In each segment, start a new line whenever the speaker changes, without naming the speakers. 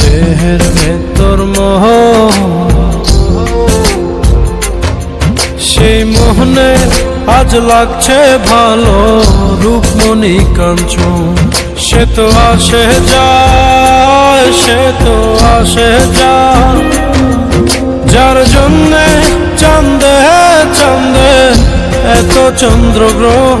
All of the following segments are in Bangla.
দেহের ভেতর মোহ সেই মোহনে আজ লাগছে ভালো রূপমণি কাঞ্চন। সে তো আসে যায় সে তো আসে যায় যার জন্যে চান্দে চান্দে এত চন্দ্রগ্রহ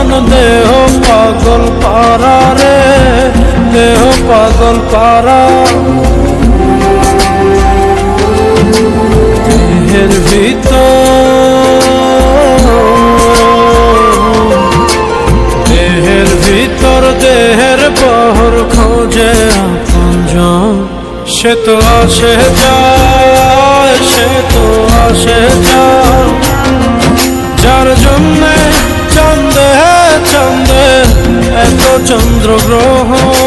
চলন দেহ পাগল পারা রে, দেহ পাগল পারা। দেহের ভিতর দেহের ভিতর, দেহের পহর খোঁজে আপনজন সে তো আসে যায়, সে তো আসে যায়। এত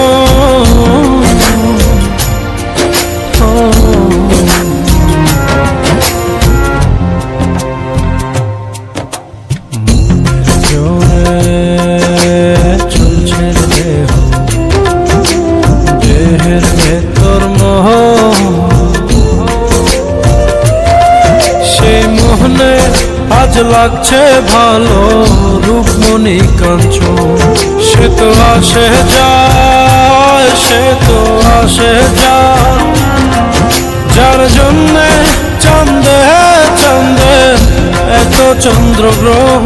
আজ লাগছে ভালো রূপমণি কাঞ্চন। সে তো আসে যায়, সে তো আসে যায়। যার জন্যে চন্দে চন্দে এত চন্দ্রগ্রহ